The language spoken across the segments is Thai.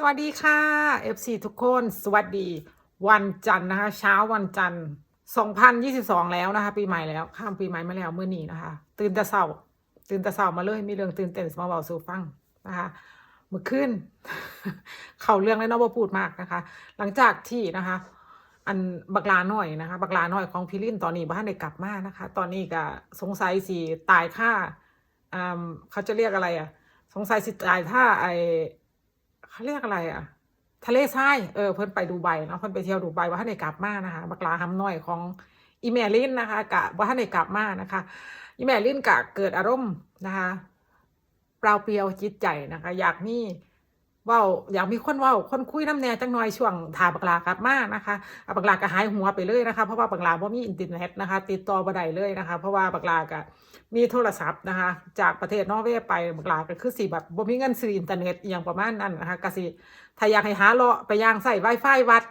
สวัสดีค่ะ FC ทุกคนสวัสดีวันจันทร์นะคะ เช้าวันจันทร์ 2022 แล้วนะคะ ปีใหม่แล้วข้ามปีใหม่มาแล้วเมื่อนี้นะคะ ตื่นแต่เช้าตื่นแต่เช้ามาเลยมีเรื่องตื่นเต้นมาเบาสู่ฟังนะคะเมื่อคืนเข้าเรื่องแล้วเนาะบ่พูดมากนะคะ หลังจากที่นะคะ อันบักลาหน่อยนะคะ บักลาหน่อยของพี่ลินตอนนี้บ้านได้กลับมานะคะ ตอนนี้ก็สงสัยสิตายค่าอ่าเขาจะเรียกอะไรอะ สงสัยสิตายถ้าไอ เขาเรียกอะไรอะทะเลทรายเออเพิ่นไปดูไบเนาะเพิ่นไปเที่ยวดูไบว่าท่านได้กลับมานะคะบักลาหำน้อยของอีเมลินนะคะกะว่าท่านได้กลับมานะคะอีเมลินกะเกิดอารมณ์นะคะเปล่าเปลี่ยวจิตใจนะคะ อยากมีเว่าอยากมีคนว่าคนคุยน้ำแน่จังหน่อยช่วงถ่าบักลากลับมานะคะบักลาก็หายหัวไปเลยนะคะ เพราะว่าบักลาบ่มีอินเทอร์เน็ตนะคะ ติดต่อบ่ได้เลยนะคะ เพราะว่าบักลาก็มีโทรศัพท์นะคะ จากประเทศนอร์เวย์ไปบักลาก็คือสีแบบบ่มีเงินซื้ออินเทอร์เน็ตอย่างประมาณนั้นนะคะก็สิถ้าอยากให้หาเลาะไปย่างใส่ไวไฟวัด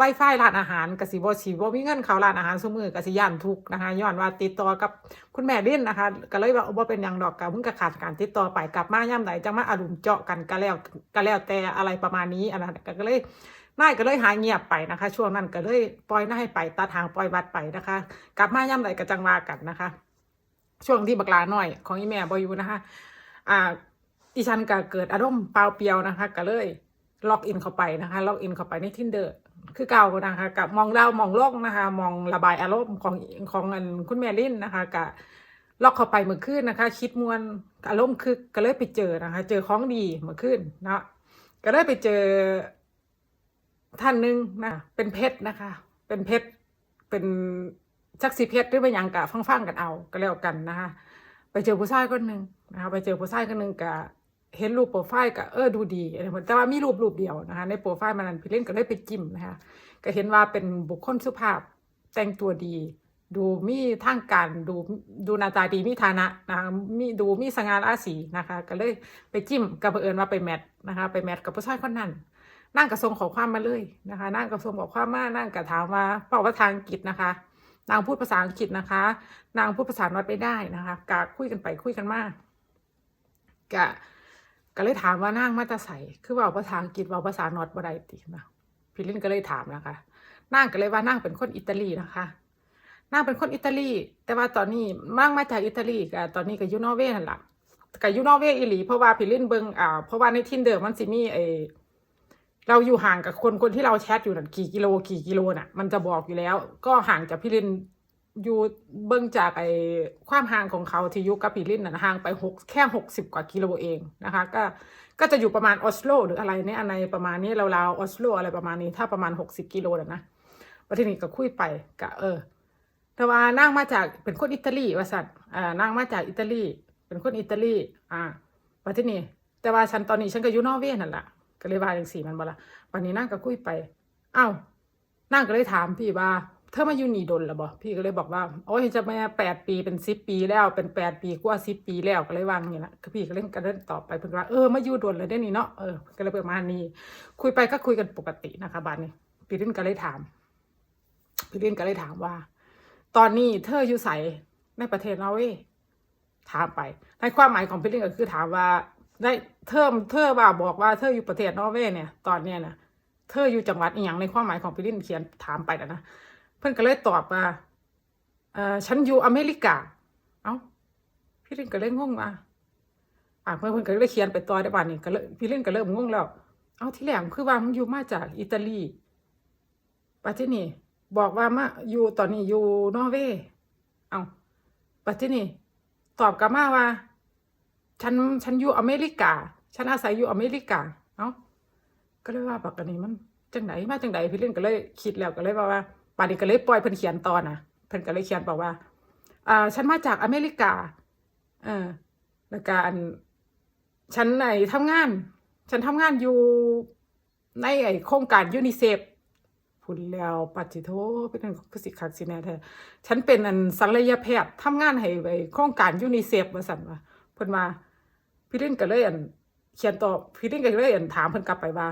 Wi-Fi ร้านอาหารกสิบ่สิบ่มีเงินเขาร้านอาหารซุมื้อกสิย่านทุกนะคะย้อนว่าติดต่อกับคุณแม่ดิ้นนะคะ ก็เลยว่าบ่เป็นหยังดอกก็เพิ่งก็ขาดการติดต่อไปกลับมายามใดจังมาอารมณ์เจาะกันก็แล้วก็แล้วแต่อะไรประมาณนี้อันนั้นก็เลยนายก็เลยหายเงียบไปนะคะ ช่วงนั้นก็เลยปล่อยนายไปตัดทางปล่อยวัดไปนะคะ กลับมายามใดก็จังว่ากันนะคะ ช่วงที่บักลาหน้อย ของอีแม่บอยู่นะคะ อ่าอีฉันก็เกิดอารมณ์เปล่าเปลียวนะคะ ก็เลยล็อกอินเข้าไปนะคะ ล็อกอินเข้าไปในทินเดอร์ คือเก่านะคะกับมองดาวมองโลกนะคะ มองระบายอารมณ์ของของอันคุณแมลินนะคะกับล็อกเข้าไปเมื่อคืนนะคะ คิดมวนอารมณ์คือก็เลยไปเจอนะคะ เจอของดีเมื่อคืนเนาะก็เลยไปเจอท่านหนึ่งนะ เป็นเพชรนะคะ เป็นเพชรเป็นชักสีเพชรหรือเป็นยังกะฟังๆกันเอาก็แล้วกันนะคะ ไปเจอผู้ชายคนหนึ่งนะคะ ไปเจอผู้ชายคนหนึ่งกะ เห็นรูปโปรไฟล์ก็เออดูดีอะไรเหมือนแต่ว่ามีรูปรูปเดียวนะคะ ในโปรไฟล์มันนั้นพี่เล่นก็เลยไปจิ้มนะคะ ก็เห็นว่าเป็นบุคคลสุภาพแต่งตัวดี ดูมีทางการดูดูหน้าตาดีมีฐานะนะคะมีดูมีสง่าราศีนะคะ ก็เลยไปจิ้มกับเอิญว่าไปแมทนะคะ ไปแมทกับผู้ชายคนนั้นนั่งกระทรงขอความมาเลยนะคะ นั่งกระทรงขอความมานั่งกระถามว่าเป่าว่าทางอังกฤษนะคะ นางพูดภาษาอังกฤษนะคะ นางพูดภาษานอตไม่ได้นะคะกะคุยกันไปคุยกันมากกะ ก็เลยถามว่านางมาจะใส่คือว่าภาษาอังกฤษว่าภาษานอตบ่ได้ตินะพี่ลินก็เลยถามนะคะนางก็เลยว่านางเป็นคนอิตาลีนะคะนางเป็นคนอิตาลี แต่ว่าตอนนี้นางมาจากอิตาลีกะตอนนี้ก็อยู่นอร์เวย์นั่นแหละก็อยู่นอร์เวย์อีหลีเพราะว่าพี่ลินเบิงอ่าเพราะว่าในทินเดอร์มันสิมีไอเราอยู่ห่างกับคนคนที่เราแชทอยู่นั่นกี่กิโลกี่กิโลน่ะ มันจะบอกอยู่แล้ว ก็ห่างจากพี่ลิน อยู่เบิ้งจากไอ้ความห่างของเขาที่อยู่กับพีลินน่ะห่างไปหกแค่หกสิบกว่ากิโลเองนะคะ ก็ก็จะอยู่ประมาณออสโลหรืออะไรเนี่ยอะไรประมาณนี้ราวๆออสโลอะไรประมาณนี้ถ้าประมาณหกสิบกิโลแล้วนะประเทศนี้ก็คุยไปก็เออ แต่ว่านั่งมาจากเป็นคนอิตาลีว่าสัตว์อ่านั่งมาจากอิตาลี เป็นคนอิตาลี อ่าประเทศนี้ แต่ว่าฉันตอนนี้ฉันก็อยู่นอร์เวย์นั่นแหละก็เลยว่าอย่างสี่มันบ่ละวันนี้นั่งก็คุยไปอ้าวนั่งก็เลยถามพี่ว่า เธอมาอยู่นี่ดนหรอบ่พี่ก็เลยบอกว่าโอ้ยจะมาแปดปีเป็นสิบปีแล้วเป็นแปดปีกว่าสิบปีแล้วก็เลยวางอย่างนี้ละพี่ก็เล่นกันเล่นตอบไปเพิ่นว่าเออมาอยู่ดนเลยได้นี่เนาะเออก็เลยประมาณนี้ คุยไปก็คุยกันปกตินะคะบ้านนี้พี่ลินก็เลยถาม พี่ลินก็เลยถามว่า ตอนนี้เธออยู่ใสในประเทศนอร์เวย์ถามไป ในความหมายของพี่ลินก็คือถามว่าได้เธอเธอว่าบอกว่าเธออยู่ประเทศนอร์เวย์เนี่ย ตอนเนี้ยนะเธออยู่จังหวัดอีหยังในความหมายของพี่ลินเขียนถามไปนะนะ เพื่อนก็เลยตอบว่าเออฉันอยู่อเมริกา เอ้า พี่ลินก็เลยงงว่าอ่าเพื่อนเพื่อนก็เลยเขียนไปต่อได้บ้านนี้ก็เลยพี่ลินก็เริ่มงงแล้ว เอ้าที่แรกคือว่ามึงอยู่มาจากอิตาลีปัจจุบันบอกว่ามาอยู่ตอนนี้อยู่นอร์เวย์เอ้าปัจจุบันตอบกลับมาว่า ฉันฉันอยู่อเมริกา ฉันอาศัยอยู่อเมริกา เอ้าก็เลยว่าปากกันนี้มันจังไหนมาจังไหนพี่เล่นก็เลยคิดแล้วก็เลยว่าว่า ป่านนี้ก็เลยปล่อยเพิ่นเขียนตอนนะเพิ่นก็เลยเขียนบอกว่าอ่า ฉันมาจากอเมริกา เออแล้วก็อันฉันไอ้ทำงาน ฉันทำงานอยู่ในไอ้โครงการยูนิเซฟพูดแล้วปัจจิโทเป็นคือสิคักสิแน่แท้ฉันเป็นอันศัลยแพทย์ทำงานให้ไอ้โครงการยูนิเซฟว่าซั่นว่าเพิ่นว่าพี่ลินก็เลยอันเขียนตอบพี่ลินก็เลยอันถามเพิ่นกลับไปว่า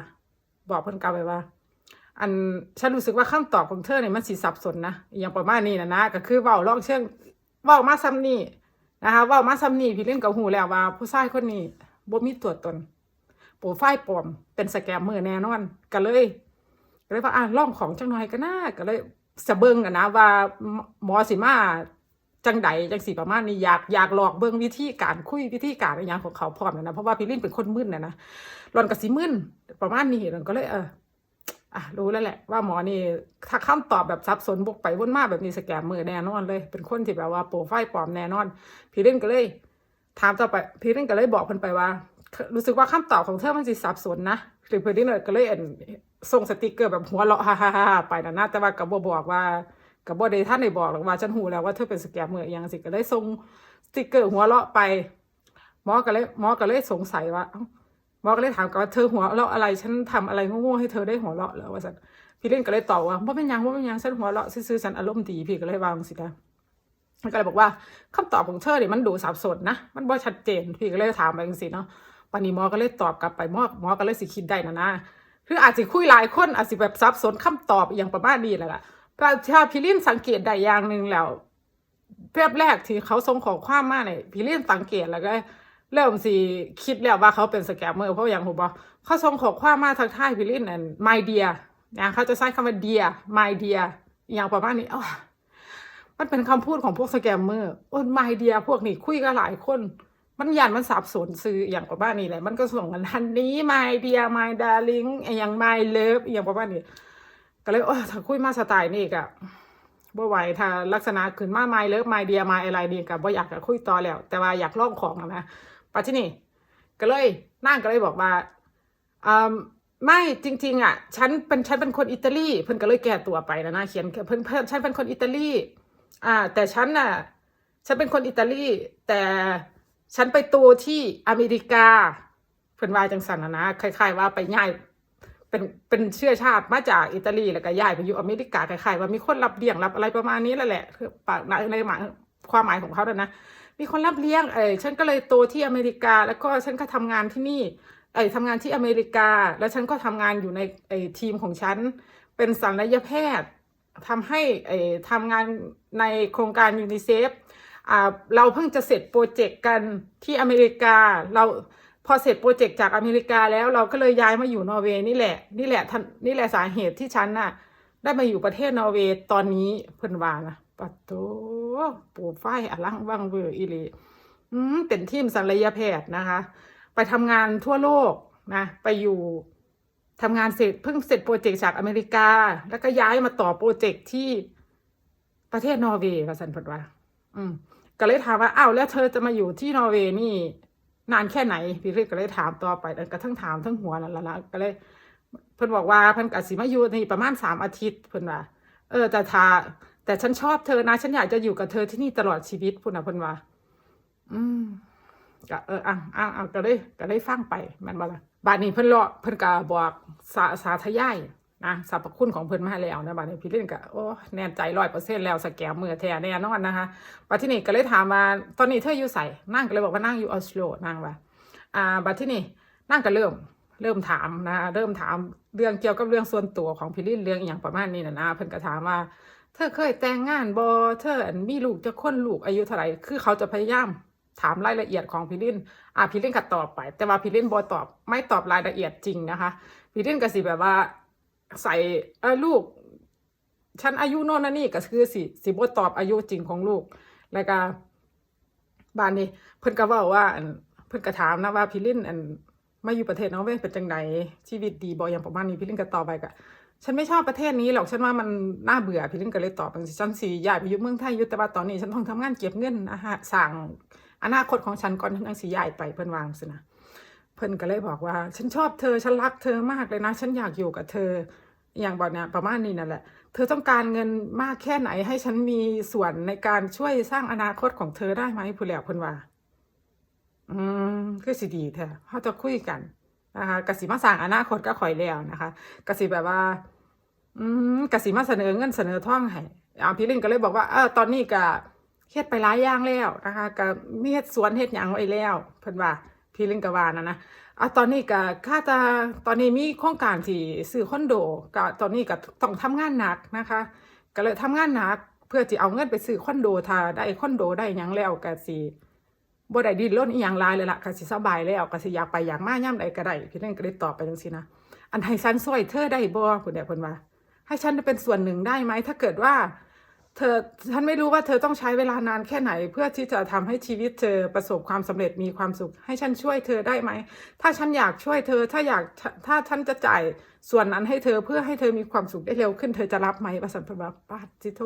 บอกเพิ่นกลับไปว่า อันฉันรู้สึกว่าคำตอบของเธอเนี่ยมันสิสับสนนะอย่างประมาณนี้นะนะก็คือเว้าลองเชิงเว้ามาซ้ำนี่นะคะเว้ามาซ้ำนี่พี่ลินก็หูแล้วว่า ผู้ชายคนนี้บ่มีตัวตนโปรไฟล์ปลอมเป็นสแกมเมอร์แน่นอนก็เลยก็เลยว่าอะล่องของจังหน่อยก็น่าก็เลยสะเบิงกันนะว่าหมอสิมาจังใดจังสีประมาณนี้อยากอยากหลอกเบิงวิธีการคุยวิธีการอะไรอย่างของเขาพร้อมนะนะเพราะว่าพี่ลินเป็นคนมึนนะนะหลอนกับสิมึนประมาณนี้หลอนก็เลยเออ อะรู้แล้วแหละว่าหมอนี่ถ้าคำตอบแบบซับซ้อนบกไปวนมาแบบนี้สแกมมือแน่นอนเลย เป็นคนที่แบบว่าโปรไฟล์ปลอมแน่นอน พี่เล่นก็เลย ถามต่อไปพี่เล่นก็เลยบอกเพิ่นไปว่า รู้สึกว่าคำตอบของเธอมันสิสับสนนะหรือเพื่อนนี่เลยก็เลยเอ็นส่งสติกเกอร์แบบหัวเราะฮ่าฮ่าฮ่าไปนะนะแต่ว่ากับบ่บอกว่ากับบ่ได้ท่านได้บอกหรอกว่าฉันหูแล้วว่าเธอเป็นสแกมเมอร์อยังสิก็เลยส่งสติกเกอร์หัวเราะไปหมอก็เลยหมอก็เลยสงสัยว่า หมอก็เลยถามกลับว่าเธอหัวเราะอะไร ฉันทำอะไรโง่ๆให้เธอได้หัวเราะเหรอว่าสันพี่เล่นก็เลยตอบว่าว่าเป็นยังว่าเป็นยังฉันหัวเราะซื่อๆฉันอารมณ์ดีพี่ก็เลยวางสินะมันก็เลยบอกว่าคำตอบของเธอเนี่ยมันดูสับสนนะ มันบ่ชัดเจน พี่ก็เลยถามไปจังสิเนาะวันนี้หมอก็เลยตอบกลับไปหมอหมอก็เลยสิคิดได้นะนะคืออาจจะคุยหลายคนอาจจะแบบสับสนคำตอบอย่างประมาณนี้แหละล่ะแต่ถ้าพี่ลินสังเกตได้อย่างหนึ่งแล้วแป๊บแรกที่เขาส่งของความมาเนี่ยพี่ลินสังเกตแล้วก็ เริ่มสิคิดแล้วว่าเขาเป็นสแกมเมอร์เพราะอย่างผมบอกเขาส่งขอความมาทักทายพี่ลินนั่น my dear นะเขาจะใช้คำว่า dear my dear อย่างประมาณนี้อ๋อมันเป็นคำพูดของพวกสแกมเมอร์โอ้ my dear พวกนี้คุยกันหลายคน มันยันมันสับสนซื้ออย่างประมาณนี้แหละมันก็ส่งกันทันนี้ my dear my darling อย่าง my love อย่างประมาณนี้ก็เลยโอ้ถ้าคุยมาสไตล์นี่ก็บ่ไหวถ้าลักษณะขึ้นมาไม่เลิฟไม่เดียไม่อะไรนี่ก็บ่อยากจะคุยต่อแล้ว แต่ว่าอยากลองของนะ ปัจจุบันก็เลยนั่งก็เลยบอกว่าอ่าไม่จริง ๆ อะ ฉันเป็นฉันเป็นคนอิตาลีเพิ่นก็เลยแก้ตัวไปนะนะเขียนเพิ่นเพิ่นฉันเป็นคนอิตาลี อ่า แต่ฉันน่ะ ฉันเป็นคนอิตาลี แต่ฉันไปตัวที่อเมริกาเพิ่นว่าจังสันนะนะคล้าย ๆ ว่าไปย้ายเป็นเป็นเชื้อชาติมาจากอิตาลีแล้วก็ย้ายไปอยู่อเมริกาคล้ายๆว่ามีคนรับเลี้ยงรับอะไรประมาณนี้แหละแหละคือปากในในหมายความหมายของเขาด้วยนะ มีคนรับเลี้ยงเออฉันก็เลยโตที่อเมริกา แล้วก็ฉันก็ทำงานที่นี่เออทำงานที่อเมริกา แล้วฉันก็ทำงานอยู่ในไอทีมของฉัน เป็นศัลยแพทย์ทำให้ไอ้ทำงานในโครงการยูนิเซฟอ่าเราเพิ่งจะเสร็จโปรเจกต์กันที่อเมริกา เราพอเสร็จโปรเจกต์จากอเมริกาแล้วเราก็เลยย้ายมาอยู่นอร์เวย์นี่แหละนี่แหละนี่แหละสาเหตุที่ฉันน่ะได้มาอยู่ประเทศนอร์เวย์ตอนนี้เพิ่นว่านะ ปัตโตปูไฟอลังวังเวอร์อีหลีอืมเป็นทีมศัลยแพทย์นะคะ ไปทำงานทั่วโลกนะ ไปอยู่ทำงานเสร็จเพิ่งเสร็จโปรเจกต์จากอเมริกา แล้วก็ย้ายมาต่อโปรเจกต์ที่ประเทศนอร์เวย์ว่าสันพิ่นว่า อืม ก็เลยถามว่าอ้าวแล้วเธอจะมาอยู่ที่นอร์เวย์นี่ นานแค่ไหน พี่เล็กก็เลยถามต่อไปแล้วก็ทั้งถามทั้งหัวนั่นแหละละก็เลย เพิ่นบอกว่าเพิ่นกับสิมาอยู่นี่ประมาณสามอาทิตย์เพิ่นว่า เออแต่ถ้า แต่ฉันชอบเธอนะ ฉันอยากจะอยู่กับเธอที่นี่ตลอดชีวิตพุ่นนะเพิ่นว่า อืมก็เอออะอะอะก็เลยก็เลยฟังไปมันบ่ละบาดนี้เพิ่นเลาะเพิ่นก็บอกสาสาธยายนะสรรพคุณของเพิ่นมาแล้วนะบาดนี้พี่เล่นก็โอ้แน่ใจร้อยเปอร์เซ็นต์แล้วสแกมมือแท้แน่นอนนะคะบัดที่นี่ก็เลยถามว่าตอนนี้เธออยู่ไสนั่งก็เลยบอกว่านั่งอยู่ออสโลนั่งว่าอ่าบัดที่นี่นั่งก็เริ่มเริ่มถามนะเริ่มถามเรื่องเกี่ยวกับเรื่องส่วนตัวของพี่ลินเรื่องอย่างประมาณนี้นะนะเพิ่นก็ถามว่า ธอเคยแต่งงานบอเธออันมีลูกจะคนลูกอายุเท่าไหร่ คือเขาจะพยายามถามรายละเอียดของพี่ลินอ่าพี่ลินก็ตอบไป แต่ว่าพี่ลินบอตอบ ไม่ตอบรายละเอียดจริงนะคะพี่ลินก็สิแบบว่าใส่เออลูก ฉันอายุโน่นนั่นนี่ก็คือสิสิบตอบอายุจริงของลูก แล้วก็บ้านนี้ เพิ่นก็เว่าว่าเพิ่นก็ถามนะว่าพี่ลินอันมาอยู่ประเทศนอร์เวย์เป็นจังไดชีวิตดีบ่อย่างประมาณนี้พี่ลินก็ตอบไปก็ ฉันไม่ชอบประเทศนี้หรอกฉันว่ามันน่าเบื่อพี่ลินก็เลยตอบไปสิฉันสิย้ายไปอยู่เมืองไทยอยู่แต่ว่าตอนนี้ ฉันต้องทำงานเก็บเงินนะฮะสั่งอนาคตของฉันก่อนฉันยังสิย้ายไปเพิ่นวางสินะเพิ่นก็เลยบอกว่า ฉันชอบเธอฉันรักเธอมากเลยนะ ฉันอยากอยู่กับเธอ อย่างบอกเนี่ยประมาณนี้นั่นแหละ เธอต้องการเงินมากแค่ไหนให้ฉันมีส่วนในการช่วยสร้างอนาคตของเธอได้ไหมผู้แล้วเพิ่นว่า อืมคือสิดีแท้เขาจะคุยกันนะคะกสิมาสร้างอนาคตก็ขอยแล้วนะคะกสิแบบว่า อืมกสิมาเสนอเงินเสนอท่องให้อาพี่ลินก็เลยบอกว่าเออตอนนี้ก็เฮ็ดไปหลายอย่างแล้วนะคะก็มีเฮ็ดสวนเฮ็ดหยังไว้แล้ว เพิ่นว่าพี่ลินก็ว่านะนะอะตอนนี้ก็ค่าจะตอนนี้มีโครงการที่ซื้อคอนโดก็ตอนนี้ก็ต้องทำงานหนักนะคะ ก็เลยทำงานหนักเพื่อจะเอาเงินไปซื้อคอนโดถ้าได้คอนโดได้หยังแล้วก็สิบ่ได้ดิ้นรนอีหยังลายเลยล่ะก็สิสบายแล้วก็สิอยากไปอยากมาย่ำใดก็ได้พี่นั่นก็เลยตอบไปจังซี่นะอันให้ฉันช่วยเธอได้บ่เพิ่นได้เพิ่นว่า ให้ฉันเป็นส่วนหนึ่งได้ไหมถ้าเกิดว่า เธอฉันไม่รู้ว่าเธอต้องใช้เวลานานแค่ไหน เพื่อที่จะทำให้ชีวิตเธอประสบความสำเร็จมีความสุข ให้ฉันช่วยเธอได้ไหม ถ้าฉันอยากช่วยเธอถ้าอยากถ้าฉันจะจ่ายส่วนนั้นให้เธอเพื่อให้เธอมีความสุขได้เร็วขึ้นเธอจะรับไหมประสันพบาปาจิโต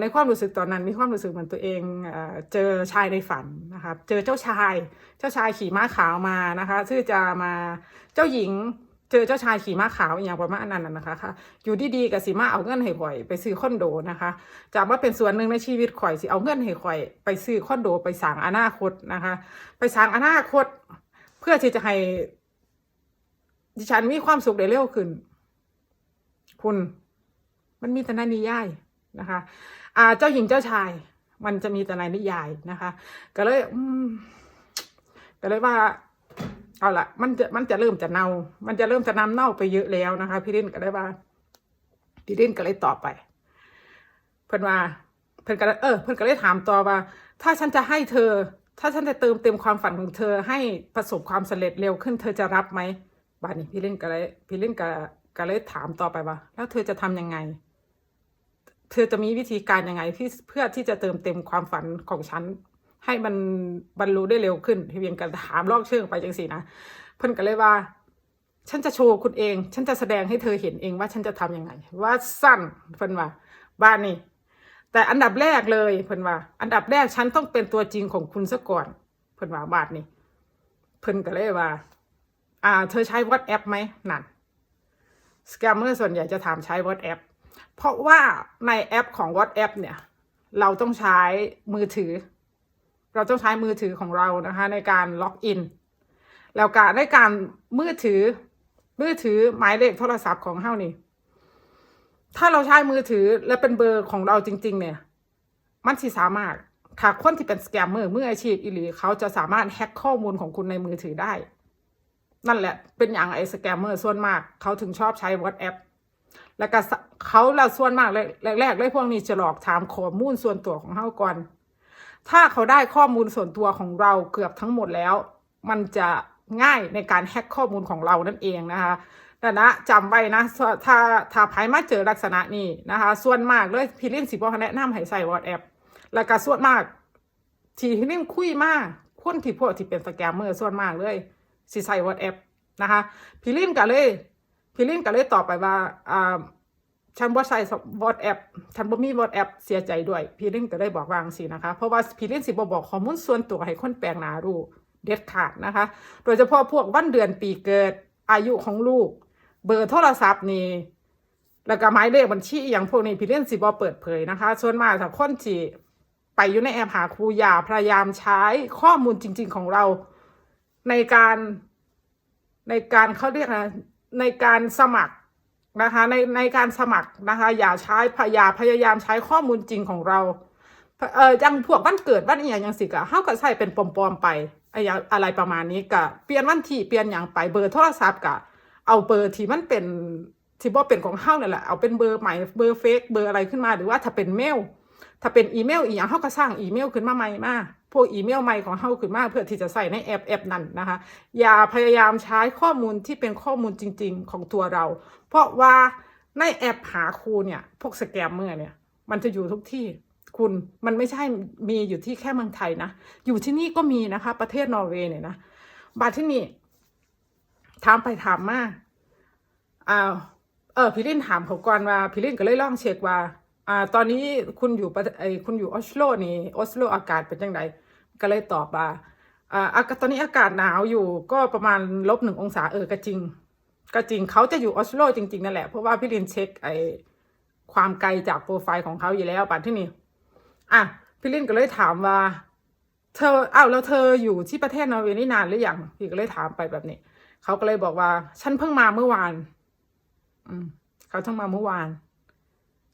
ในความรู้สึกตอนนั้นมีความรู้สึกเหมือนตัวเองเอ่อเจอชายในฝันนะคะเจอเจ้าชาย เจ้าชายขี่ม้าขาวมานะคะ ซึ่งจะมาเจ้าหญิง เจอเจ้าชายขี่ม้าขาวอย่างประมาณนั้นน่ะนะคะค่ะอยู่ดีๆกับสีมาเอาเงินให้ข่อย ไปซื้อคอนโดนะคะจากว่าเป็นส่วนหนึ่งในชีวิตข่อยสิเอาเงินให้ข่อย ไปซื้อคอนโด ไปสร้างอนาคตนะคะ ไปสร้างอนาคต เพื่อที่จะให้ดิฉันมีความสุขได้เร็วขึ้น คุณมันมีแต่ในนิยายนะคะอ่าเจ้าหญิงเจ้าชาย มันจะมีแต่ในนิยายนะคะ ก็เลยอืมก็เลยว่า เอาละมันจะมันจะเริ่มจะเน่า มันจะเริ่มจะน้ำเน่าไปเยอะแล้วนะคะ พี่ลินก็ได้ว่า พี่ลินก็เลยตอบไป เพื่อนว่าเพื่อนก็เลยเออ เพื่อนก็เลยถามต่อว่า ถ้าฉันจะให้เธอ ถ้าฉันจะเติมเต็มความฝันของเธอ ให้ประสบความสำเร็จเร็วขึ้นเธอจะรับไหมบ้านนี้พี่เลินก็เลยพี่เลินก็ก็เลยถามต่อไปว่า แล้วเธอจะทำยังไง เธอจะมีวิธีการยังไงที่เพื่อที่จะเติมเต็มความฝันของฉัน ให้มันบรรลุได้เร็วขึ้นพี่เวียนกันถามลอกเชิงไปจังสินะเพิ่นก็เลยว่า ฉันจะโชว์คุณเอง ฉันจะแสดงให้เธอเห็นเองว่าฉันจะทำยังไง ว่าสั้นเพิ่นว่าบ้านนี่แต่อันดับแรกเลยเพิ่นว่า อันดับแรกฉันต้องเป็นตัวจริงของคุณซะก่อนเพิ่นว่าบ้านนี่เพิ่นก็เลยว่า อ่า เธอใช้ WhatsApp ไหมนั่นสแกมเมอร์ส่วนใหญ่จะถามใช้ WhatsApp เพราะว่าในแอปของ WhatsApp เนี่ย เราต้องใช้มือถือ เราต้องใช้มือถือของเรานะคะ ในการล็อกอิน แล้วการในการมือถือ มือถือหมายเลขโทรศัพท์ของเฮานี่ ถ้าเราใช้มือถือและเป็นเบอร์ของเราจริง ๆ เนี่ย มันสิสามารถถ้าคนที่เป็นสแกมเมอร์มืออาชีพอีหลีเขาจะสามารถแฮ็กข้อมูลของคุณในมือถือได้ นั่นแหละเป็นอย่างไอ้สแกมเมอร์ส่วนมาก เขาถึงชอบใช้ WhatsApp แล้วก็เขาละส่วนมากแรกๆเลยพวกนี้จะหลอกถามข้อมูลส่วนตัวของเฮาก่อน ถ้าเขาได้ข้อมูลส่วนตัวของเราเกือบทั้งหมดแล้ว มันจะง่ายในการแฮ็กข้อมูลของเรานั่นเองนะคะแต่นะจำไว้นะ ถ้าถ้าถ้าไผมาเจอลักษณะนี้นะคะ ส่วนมากเลยพี่ลินสิบอกแนะนำให้ใส่ WhatsApp แล้วก็ส่วนมาก ที่พี่ลินคุยมากคนที่พวกที่เป็นสแกมเมอร์ส่วนมากเลยสิใส่ WhatsApp นะคะ พี่ลินก็เลย พี่ลินก็เลยตอบไปว่าอ่า ฉันบ่ใส่วอทแอปฉันบ่มีวอทแอปเสียใจด้วย พี่ลินก็ได้บอกวางสินะคะ เพราะว่าพี่ลินสิบ่บอกข้อมูลส่วนตัวให้คนแปลกหน้ารู้เด็ดขาดนะคะ โดยเฉพาะพวกวันเดือนปีเกิดอายุของลูก เบอร์โทรศัพท์นี่แล้วก็หมายเลขบัญชีอย่างพวกนี้พี่เล่นสิบ่เปิดเผยนะคะ ส่วนมากถ้าคนที่ไปอยู่ในแอปหาครูอย่าพยายามใช้ข้อมูลจริง ๆของเรา ในการในการเขาเรียกอะในการสมัคร นะคะในในการสมัครนะคะอย่าใช้พยาพยายามใช้ข้อมูลจริงของเราเออยังพวกวันเกิดวันอีหยังยังสิกะเฮาก็ใส่เป็นปลอมๆไปอะไรอย่างอะไรประมาณนี้กะเปลี่ยนวันที่เปลี่ยนอย่างไปเบอร์โทรศัพท์กะเอาเบอร์ที่มันเป็นที่บ่เป็นของเฮาเนี่ยแหละเอาเป็นเบอร์ใหม่เบอร์เฟกเบอร์อะไรขึ้นมาหรือว่าถ้าเป็นเมล ถ้าเป็นอีเมลอีกอย่างเฮาก็สร้างอีเมลขึ้นมาใหม่มาพวกอีเมลใหม่ของเฮาขึ้นมาเพื่อที่จะใส่ในแอปแอปนั้นนะคะ อย่าพยายามใช้ข้อมูลที่เป็นข้อมูลจริง ๆ ของตัวเรา เพราะว่าในแอปหาครูเนี่ย พวกสแกมเมอร์เนี่ย มันจะอยู่ทุกที่คุณมันไม่ใช่มีอยู่ที่แค่เมืองไทยนะอยู่ที่นี่ก็มีนะคะ ประเทศนอร์เวย์เนี่ยนะบาที่นี่ถามไปถามมาอ้าวเออพี่ลินถามเขาก่อนว่าพี่ลินก็เลยลองเช็คว่า อ่าตอนนี้คุณอยู่ประไอคุณอยู่ออสโลนี่ออสโลอากาศเป็นยังไงก็เลยตอบว่าอ่าอากาศตอนนี้อากาศหนาวอยู่ก็ประมาณลบหนึ่งองศาเออก็จริง ก็จริงเขาจะอยู่ออสโลจริง ๆ นั่นแหละ เพราะว่าพี่ลินเช็คไอความไกลจากโปรไฟล์ของเขาอยู่แล้วปัจที่นี่อะพี่ลินก็เลยถามว่าเธออ้าวแล้วเธออยู่ที่ประเทศนอร์เวย์นี่นานหรือยังพี่ก็เลยถามไปแบบนี้เขาก็เลยบอกว่า ฉันเพิ่งมาเมื่อวาน อืมเขาเพิ่งมาเมื่อวาน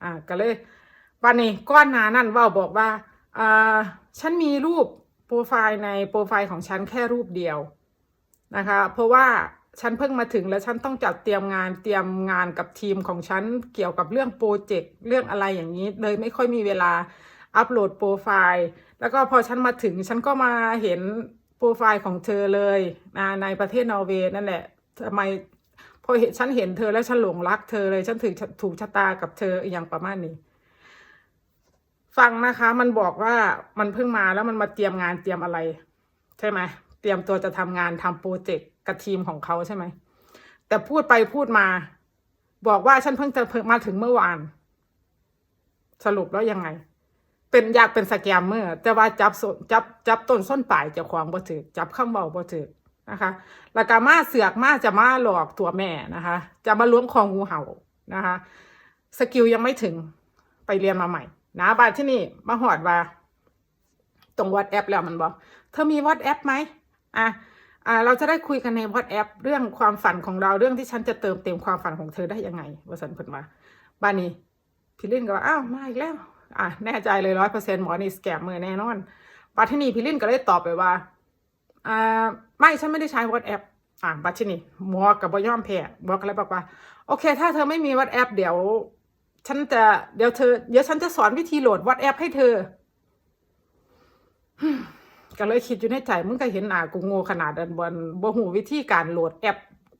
อ่าก็เลยวันนี้ก้อนหนานั่นว่าบอกว่าอ่าฉันมีรูปโปรไฟล์ในโปรไฟล์ของฉันแค่รูปเดียวนะคะ เพราะว่าฉันเพิ่งมาถึงแล้วฉันต้องจัดเตรียมงานเตรียมงานกับทีมของฉันเกี่ยวกับเรื่องโปรเจกต์เรื่องอะไรอย่างนี้ เลยไม่ค่อยมีเวลาอัปโหลดโปรไฟล์แล้วก็พอฉันมาถึงฉันก็มาเห็นโปรไฟล์ของเธอเลยนะในประเทศนอร์เวย์นั่นแหละทำไม พอเห็นฉันเห็นเธอแล้วฉันหลงรักเธอเลย ฉันถึงถูกชะตากับเธออย่างประมาณนี้ ฟังนะคะ มันบอกว่ามันเพิ่งมาแล้วมันมาเตรียมงานเตรียมอะไร ใช่ไหมเตรียมตัวจะทำงานทำโปรเจกต์กับทีมของเขาใช่ไหมแต่พูดไปพูดมา บอกว่าฉันเพิ่งจะเพิ่งมาถึงเมื่อวาน สรุปแล้วยังไง เป็นอยากเป็นสแกมเมอร์แต่ว่าจับจับจับต้นส้นปลายจ้าของบ่ถือจับข้างเบาบ่ถือ นะคะแล้วก็มาเสือกมาจะมาหลอกตัวแม่นะคะ จะมาล้วงคองูเห่านะคะ สกิลยังไม่ถึงไปเรียนมาใหม่ นะบาทที่นี่มาหอดว่า ตรงวัดแอปแล้วมันบอก เธอมีวัดแอปไหมอะอ่าเราจะได้คุยกันในวัดแอปเรื่องความฝันของเราเรื่องที่ฉันจะเติมเต็มความฝันของเธอได้ยังไงวสันต์เพิ่นมาบ้านนี้พี่ลินก็ว่าอ้าวมาอีกแล้ว อะแน่ใจเลยร้อยเปอร์เซ็นต์หมอนี่สแกมมือแน่นอนบัที่นี่พี่ลินก็เลยตอบไปว่า อ่าไม่ฉันไม่ได้ใช้วัดแอปอ่าบัตที่นี่หมอกับบอย่อมแพ้หมอก็เลยบอกว่า โอเค ถ้าเธอไม่มีวัดแอปเดี๋ยว ฉันจะเดี๋ยวเธอเดี๋ยวฉันจะสอนวิธีโหลดวัดแอปให้เธอก็เลยคิดอยู่ในใจมึงก็เห็นหน้ากูโง่ขนาดดันบนบ่หูวิธีการโหลดแอป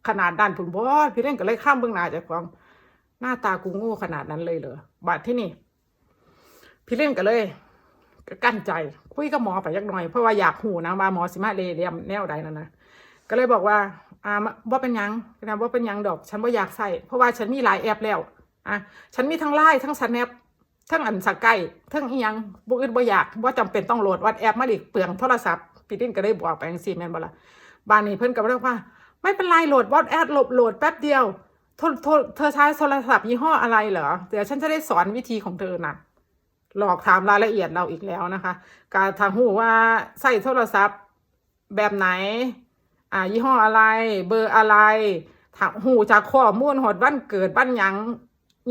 ขนาดด้านผุนบ่พี่เล่นก็เลยข้ามเบื้องหน้าจากความหน้าตากูโง่ขนาดนั้นเลยเหรอบัดที่นี่ พี่เล่นก็เลย ก็กั้นใจ คุยกับหมอไปยักหน่อยเพราะว่าอยากหูนะว่าหมอสิมาเลเรียมแนวใดนั่นนะก็เลยบอกว่าอ่าว่าเป็นยังนะว่าเป็นยังดอก ฉันว่าอยากใส่เพราะว่าฉันมีหลายแอปแล้วอะฉันมีทั้งไลน์ทั้งสแนปทั้งอันสกายทั้งอียังบ่อื่นบ่อยากบ่าจำเป็นต้องโหลดวัดแอปมาดิเปลืองโทรศัพท์พี่ดิ้นก็ได้บอกไปจังซี่แมนบ่ล่ะบ้านนี้เพิ่นก็บอกว่า ไม่เป็นไรโหลดวัดแอปโหลดโหลดแป๊บเดียวโทรโทรเธอใช้โทรศัพท์ยี่ห้ออะไรเหรอเดี๋ยวฉันจะได้สอนวิธีของเธอน่ะ หลอกถามรายละเอียดเราอีกแล้วนะคะ การทางหูว่าใส่โทรศัพท์แบบไหน อ่า ยี่ห้ออะไร เบอร์อะไรถามหูจากข้อมูลหอดบ้านเกิดบ้านยัง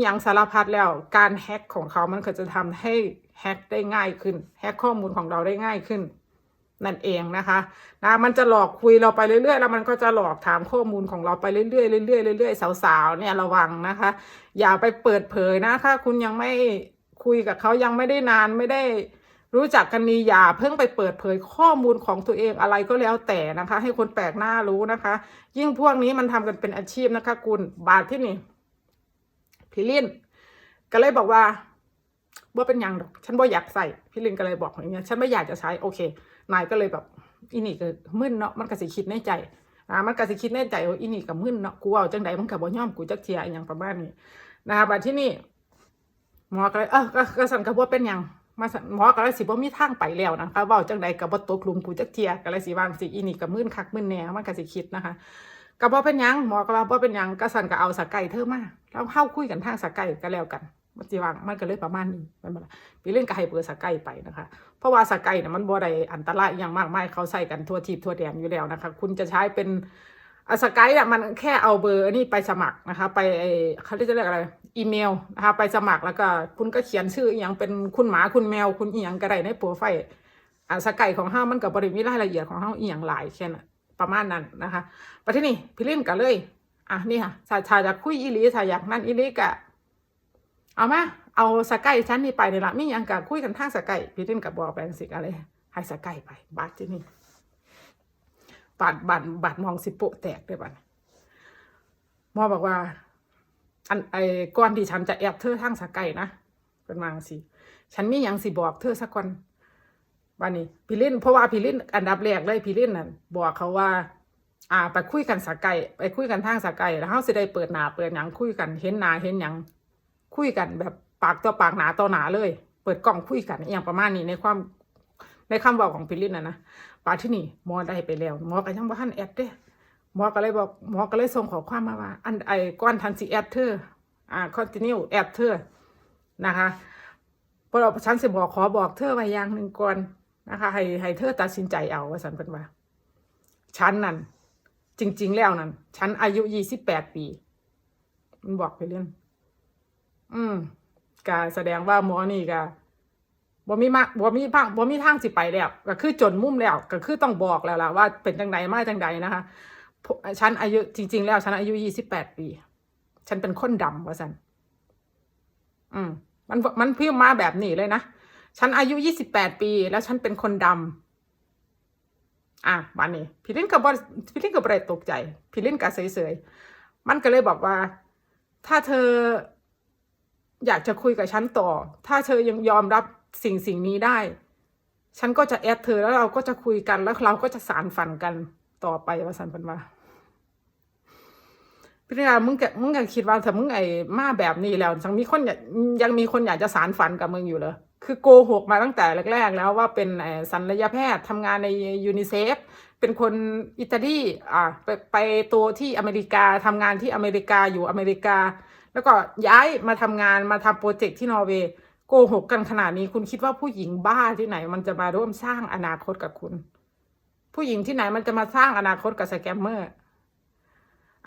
ยังสารพัดแล้ว การแฮ็กของเขามันก็จะทำให้แฮ็กได้ง่ายขึ้น แฮ็กข้อมูลของเราได้ง่ายขึ้น นั่นเองนะคะ นะ มันจะหลอกคุยเราไปเรื่อยๆ แล้วมันก็จะหลอกถามข้อมูลของเราไปเรื่อยๆเรื่อยๆเรื่อยๆสาวๆเนี่ยระวังนะคะ อย่าไปเปิดเผยนะถ้าคุณยังไม่ คุยกับเขายังไม่ได้นานไม่ได้รู้จักกันนีอย่าเพิ่งไปเปิดเผยข้อมูลของตัวเองอะไรก็แล้วแต่นะคะ ให้คนแปลกหน้ารู้นะคะ ยิ่งพวกนี้มันทำกันเป็นอาชีพนะคะ คุณบาทที่นี่พี่ลินก็เลยบอกว่าว่าเป็นยังดอกฉันบ่อยากใส่พี่ลินก็เลยบอกอย่างเงี้ยฉันไม่อยากจะใช้โอเค นายก็เลยแบบอีนี่ก็มึนเนาะมันก็สิคิดในใจอ่ามันก็สิคิดในใจว่าอีนี่ก็มึนเนาะกูเอาจังใดมันก็บ่ย่อมกูจักเทียอย่างประมาณนี้นะคะบัดที่นี่ หมอก็เลยเออก็สั่นก็บ่เป็นยังมาสั่นหมอก็เลยสิบ่มีทางไปแล้วนะคะเว้าจังใดก็บ่ตกหลุมกูจักเทียก็เลยสิว่าสิอีนี่ก็มึนคักมึนแหน่มันก็สิคิดนะคะก็บ่เป็นหยังหมอก็ว่าบ่เป็นหยังก็สั่นก็เอาสกายเธอมาแล้วเข้าคุยกันทางสกายก็แล้วกันมันสิว่ามันก็เลยประมาณนี้ม่นบ่ล่ะพี่เล่นก็ให้เบอร์สกายไปนะคะ เพราะว่าสกายเนี่ยมันบ่ได้อันตรายอย่างมากมายเขาใส่กันทั่วทีบทั่วแดนอยู่แล้วนะคะ คุณจะใช้เป็น อสกายอะมันแค่เอาเบอร์นนี้ไปสมัครนะคะ ไปเขาเรียกจะเรียกอะไร อีเมลนะคะไปสมัครแล้วก็คุณก็เขียนชื่ออย่างเป็นคุณหมาคุณแมวคุณอีหยังก็ได้ในโปรไฟล์อสกายของเฮามันกับบริมีรายละเอียดของเฮาอีหยังหลายแค่นั้นประมาณนั้นนะคะประเทศนี้พี่ลินก็เลย อะนี่ค่ะชาชาอยากคุยอีลีชาอยากนั่นอีลีกะเอามาเอาสกายชั้นนี้ไปเนี่ยละมีหยังกะคุยกันทางสกายพี่ลินกับบอกแปลงสิอะไรให้สกายไปบาทที่นี่ บาทบาทบาทมองสิโปะแตกได้บัดหมอบอกว่า อันไอ้ก่อนที่ฉันจะแอบเธอทางสกายนะเป็นวาจังสิฉันมีหยังสิบอกเธอสักคนวันนี้พี่ลินเพราะว่าพี่ลินอันดับแรกเลยพี่ลินน่ะบอกเขาว่า อ่า ไปคุยกันสกายไปคุยกันทางสกายแล้วเขาสิได้เปิดหนาเปิดหยังคุยกันเห็นหนาเห็นหยังคุยกันแบบปากต่อปากหนาต่อหนาเลย เปิดกล้องคุยกันอย่างประมาณนี้ในความในคำบอกของพิลินนะนะ ปาที่นี่หมอได้ไปแล้วหมอก็ยังบ่ทันแอดเด้หมอก็เลยบอกหมอก็เลยส่งขอความมาว่า อันไอ้ก้อนทันสิแอดเธออ่าคอนติเนียแอดเธอนะคะพราะเราฉันสิบอกขอบอกเธอไว้อย่างหนึ่งก่อนนะคะ ให้ให้เธอตัดสินใจเอาว่าสันเป็นว่าฉันนั่นจริง ๆ แล้วนั่นฉันอายุยี่สิบแปดปี มันบอกไปเรื่องอืมก็แสดงว่าหมอนี่ก็ บ่มีมาบ่มีพังบ่มีทางสิไปแล้วก็คือจนมุมแล้วก็คือต้องบอกแล้วล่ะว่าเป็นจังใดมาจังใดนะคะฉันอายุจริง ๆ แล้วฉันอายุยี่สิบแปดปี ฉันเป็นคนดำว่าสันอืมมันมันพิมพ์มาแบบนี้เลยนะฉันอายุยี่สิบแปดปี แล้วฉันเป็นคนดำอะวันนี้พี่ลินกับบพี่ลินกับอะไรตกใจพี่ลินกับเฉยๆมันก็เลยบอกว่า ถ้าเธอ อยากจะคุยกับฉันต่อ ถ้าเธอยังยอมรับ สิ่งสิ่งนี้ได้ ฉันก็จะแอดเธอแล้วเราก็จะคุยกันแล้วเราก็จะสารฝันกันต่อไปว่าสันเป็นว่าพี่นามึงกะมึงก็คิดว่าถ้ามึงไอ้มาแบบนี้แล้วยังมีคนยังมีคนอยากจะสารฝันกับมึงอยู่เหรอคือโกหกมาตั้งแต่แรก ๆ แล้วว่าเป็นไอ้ศัลยแพทย์ทำงานในยูนิเซฟเป็นคนอิตาลีอ่าไปไปตัวที่อเมริกาทำงานที่อเมริกาอยู่อเมริกา แล้วก็ย้ายมาทำงานมาทำโปรเจกต์ที่นอร์เวย์ โกหกกันขนาดนี้คุณคิดว่าผู้หญิงบ้าที่ไหน มันจะมาร่วมสร้างอนาคตกับคุณ ผู้หญิงที่ไหนมันจะมาสร้างอนาคตกับสแกมเมอร์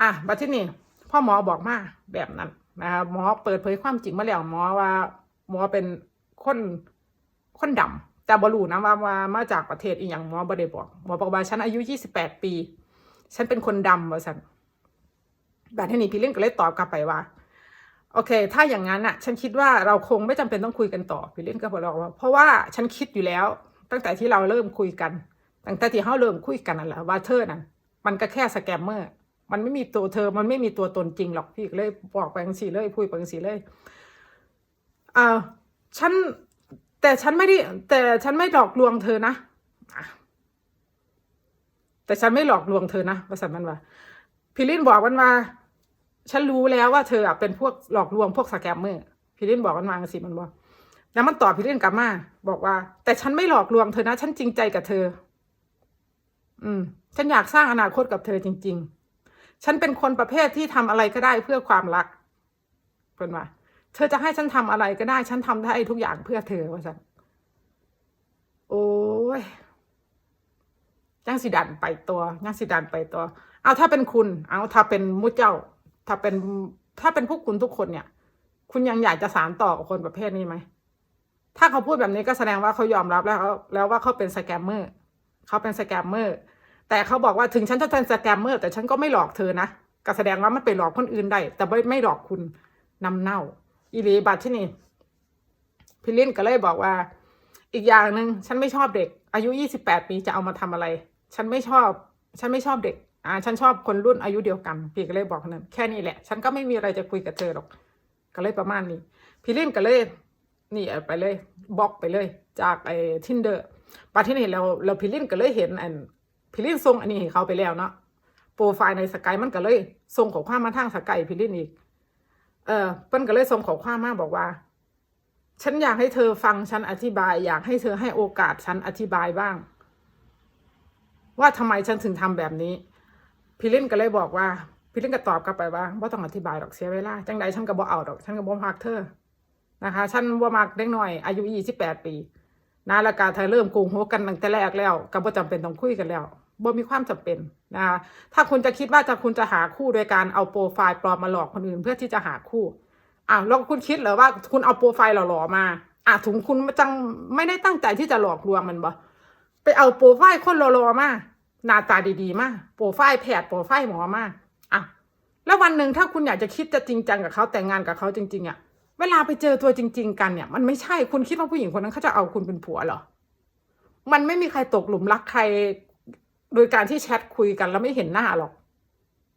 อะบัดที่นี่พ่อหมอบอกมาแบบนั้นนะครับหมอเปิดเผยความจริงมาแล้วหมอว่า หมอเป็นคนคนดำแต่บรูนะว่าว่ามาจากประเทศอีกอย่างหมอบได้บอกหมอบอกว่าฉันอายุยี่สิบแปดปี ฉันเป็นคนดำว่าสันแบบที่นี่พี่เล่นก็เลยตอบกลับไปว่า โอเค ถ้าอย่างนั้นอะฉันคิดว่าเราคงไม่จำเป็นต้องคุยกันต่อพี่เล่นก็บอกว่าเพราะว่าฉันคิดอยู่แล้ว ตั้งแต่ที่เราเริ่มคุยกัน ตั้งแต่ที่เขาเริ่มคุยกันนั่นแหละว่าเธอนั้นมันก็แค่สแกมเมอร์มันไม่มีตัวเธอ มันไม่มีตัวตนจริงหรอกพี่เลยบอกไปงสีเลยพูดไปงสีเลยอ่าฉันแต่ฉันไม่ได้แต่ฉันไม่หลอกลวงเธอนะอะแต่ฉันไม่หลอกลวงเธอนะประสันมันว่าพี่ลินบอกมันว่า ฉันรู้แล้วว่าเธออเป็นพวกหลอกลวงพวกสแกมเมอร์พี่ลินบอกมันมาสิมันบอกแล้วมันตอบพี่ลินกลับมาบอกว่า แต่ฉันไม่หลอกลวงเธอนะฉันจริงใจกับเธอ อืม ฉันอยากสร้างอนาคตกับเธอจริง ๆ ฉันเป็นคนประเภทที่ทำอะไรก็ได้เพื่อความรักเป็นว่า เธอจะให้ฉันทำอะไรก็ได้ ฉันทำได้ทุกอย่างเพื่อเธอว่าสันโอ้ยยังสิดันไปตัวยังสิดันไปตัว เอาถ้าเป็นคุณ เอาถ้าเป็นมุเจ้า ถ้าเป็นถ้าเป็นพวกคุณทุกคนเนี่ย คุณยังอยากจะสารต่อกับคนประเภทนี้ไหม ถ้าเขาพูดแบบนี้ก็แสดงว่าเขายอมรับแล้วแล้วว่าเขาเป็นสแกมเมอร์เขาเป็นสแกมเมอร์แต่เขาบอกว่าถึงฉันจะเป็นสแกมเมอร์แต่ฉันก็ไม่หลอกเธอนะก็แสดงว่ามันไปหลอกคนอื่นได้แต่ไม่ไม่หลอกคุณนำเน่า อีหลีบัตที่นี่พี่ลินก็เลยบอกว่า อีกอย่างหนึ่งฉันไม่ชอบเด็ก อายุยี่สิบแปดปีจะเอามาทำอะไร ฉันไม่ชอบ ฉันไม่ชอบเด็ก อ่าฉันชอบคนรุ่นอายุเดียวกัน พี่ก็เลยบอกนั้นแค่นี้แหละ ฉันก็ไม่มีอะไรจะคุยกับเธอหรอก ก็เลยประมาณนี้ พี่ลินก็เลย นี่ไปเลยบล็อกไปเลย จากไอ้ทินเดอร์ปาที่นี่เราเราพี่ลินก็เลยเห็นอันพี่ลินส่งอันนี้ให้เขาไปแล้วเนาะโปรไฟล์ในสกายมันก็เลยส่งข้อความมาทางสกายพี่ลินอีก เออเปิ้นก็เลยส่งข้อความมาบอกว่า ฉันอยากให้เธอฟังฉันอธิบาย อยากให้เธอให้โอกาสฉันอธิบายบ้าง ว่าทำไมฉันถึงทำแบบนี้ พี่ลินก็เลยบอกว่า พี่ลินก็ตอบกลับไปว่าว่ต้องอธิบายดอกเสียเวลาจังใดฉันก็บ่เอาดอก ฉันก็บ่พักเธอนะคะ ฉันว่ามักเด็กน้อย อายุยี่สิบแปดปีนะแล้วก็ถ้าเริ่มโกงหัวกันตั้งแต่แรกแล้วก็บ่จำเป็นต้องคุยกันแล้วบ่มีความจำเป็นนะคะถ้าคุณจะคิดว่าจะคุณจะหาคู่โดยการเอาโปรไฟล์ปลอมมาหลอกคนอื่นเพื่อที่จะหาคู่อะแล้วคุณคิดเหรอว่าคุณเอาโปรไฟล์หล่อๆมาอะถึงคุณจังไม่ได้ตั้งใจที่จะหลอกลวงมันบ่ไปเอาโปรไฟล์คนหล่อๆมา หน้าตาดีๆ มากโปรไฟล์แพทย์โปรไฟล์หมอมากอะแล้ววันหนึ่งถ้าคุณอยากจะคิดจะจริงจังกับเขาแต่งงานกับเขาจริงๆอะเวลาไปเจอตัวจริง ๆ กันเนี่ย มันไม่ใช่คุณคิดว่าผู้หญิงคนนั้นเขาจะเอาคุณเป็นผัวเหรอ มันไม่มีใครตกหลุมรักใคร โดยการที่แชทคุยกันแล้วไม่เห็นหน้าหรอก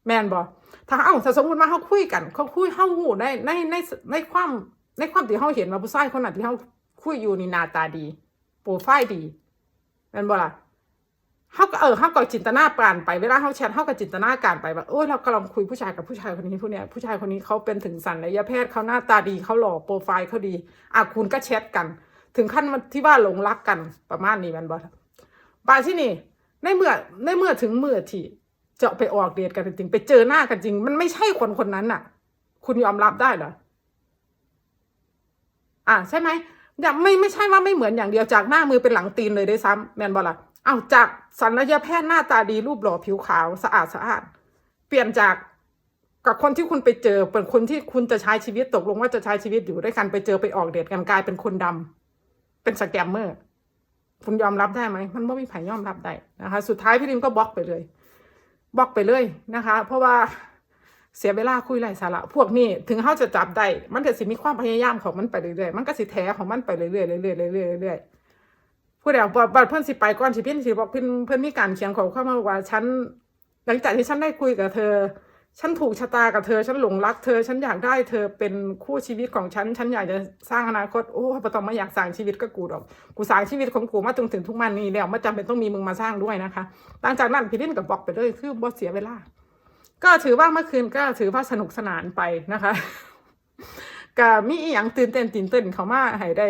แมนบอถ้าเอ้าสมมติว่าเขาคุยกันเขาคุยเข้าหูในในในในความในความที่เขาเห็นว่าผู้ชายคนนั้นที่เขาคุยอยู่นี่หน้าตาดี โปรไฟล์ดีแมนบอล่ะ เขาก็เออเขาก็จินตนาการไปเวลาเขาแชทเขาก็จินตนาการไปว่าโอ้ยเรากำลังคุยผู้ชายกับผู้ชายคนนี้ผู้เนี้ยผู้ชายคนนี้เขาเป็นถึงสัญญาแพทย์เขาหน้าตาดีเขาหล่อโปรไฟล์เขาดีอะคุณก็แชทกัน ถึงขั้นที่ว่าหลงรักกันประมาณนี้แมันบอปาที่นี่ในเมื่อในเมื่อถึงเมื่อที่จะไปออกเดทกันจริงไปเจอหน้ากันจริง มันไม่ใช่คนคนนั้นน่ะ คุณยอมรับได้เหรออะใช่ไหมอย่าไม่ไม่ใช่ว่าไม่เหมือนอย่างเดียวจากหน้ามือเป็นหลังตีนเลยด้วยซ้ำแมนบอล่ะ เอาจากศัลยแพทย์หน้าตาดีรูปหล่อผิวขาวสะอาดสะอาด เปลี่ยนจากกับคนที่คุณไปเจอเป็นคนที่คุณจะใช้ชีวิตตกลงว่าจะใช้ชีวิตอยู่ด้วยกันไปเจอไปออกเดทกันกลายเป็นคนดำเป็นสแกมเมอร์ คุณยอมรับได้ไหมมันไม่มีใครยอมรับได้นะคะ สุดท้ายพี่ริมก็บล็อกไปเลยบล็อกไปเลยนะคะ เพราะว่าเสียเวลาคุยไร้สาระพวกนี้ถึงเขาจะจับได้มันก็สิมีความพยายามของมันไปเรื่อยๆมันก็สิแท้ของมันไปเรื่อยๆเรื่อยๆเรื่อยๆเรื่อยๆ ผู้เดียวบัดเพื่อนสิไปก่อนสิพี่นสิบอกเพื่อนเพื่อนมีการเขียนขอเข้ามาว่าฉันหลังจากที่ฉันได้คุยกับเธอ ฉันถูกชะตากับเธอ ฉันหลงรักเธอ ฉันอยากได้เธอเป็นคู่ชีวิตของฉัน ฉันอยากจะสร้างอนาคต โอ้ไม่ต้องมาอยากสร้างชีวิตก็กูดอก กูสร้างชีวิตของกูมาจนถึงทุกวันนี้แล้วไม่จำเป็นต้องมีมึงมาสร้างด้วยนะคะ หลังจากนั้นพี่ลิ้นก็บอกไปเลยคือบ่เสียเวลา ก็ถือว่าเมื่อคืนก็ถือว่าสนุกสนานไปนะคะก็มีอหย่างตื่นเต้นตื่นเต้นเขามาให้ได้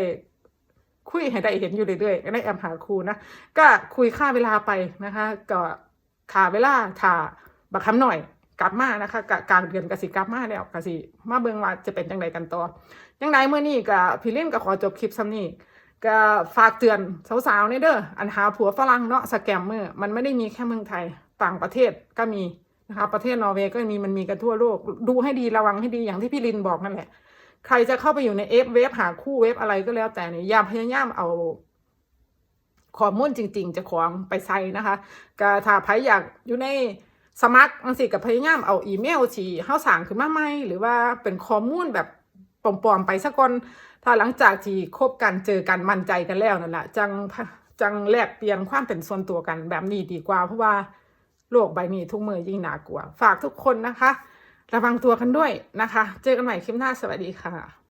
คุยให้ได้เห็นอยู่เรื่อยๆก็ได้แอมหาครูนะก็คุยค่าเวลาไปนะคะ ก็ขาเวลาถ่าบักคำหน่อยกลับมานะคะกกลางเดือนกสิกลับมาแล้วกสิมาเบิงว่าจะเป็นจังไดกันต่อยังไงเมื่อนี้ก็พี่เล่นก็ขอจบคลิปซ้ำนี้ก็ฝากเตือนสาวๆในเด้ออันหาผัวฝรั่งเนาะสแกมเมอร์มันไม่ได้มีแค่เมืองไทยต่างประเทศก็มีนะคะประเทศนอร์เวย์ก็มีมันมีกันทั่วโลกดูให้ดีระวังให้ดีอย่างที่พี่ลินบอกนั่นแหละ ใครจะเข้าไปอยู่ในเอฟเว็บหาคู่เว็บอะไรก็แล้วแต่เนี่ยอย่าพยายามเอาข้อมูลจริง ๆ จะของไปใส่นะคะก็ถ้าใครอยากอยู่ในสมัครอังสิกับพยายามเอาอีเมลที่เฮาสั่งขึ้นมาใหม่หรือว่าเป็นข้อมูลแบบปลอมๆไปซะก่อนถ้าหลังจากที่คบกันเจอกันมั่นใจกันแล้วนั่นแหละจังจังแลกเปลี่ยนความเป็นส่วนตัวกันแบบนี้ดีกว่า เพราะว่าโลกใบนี้ทุกมือยิ่งน่ากลัว ฝากทุกคนนะคะ ระวังตัวกันด้วยนะคะ เจอกันใหม่คลิปหน้าสวัสดีค่ะ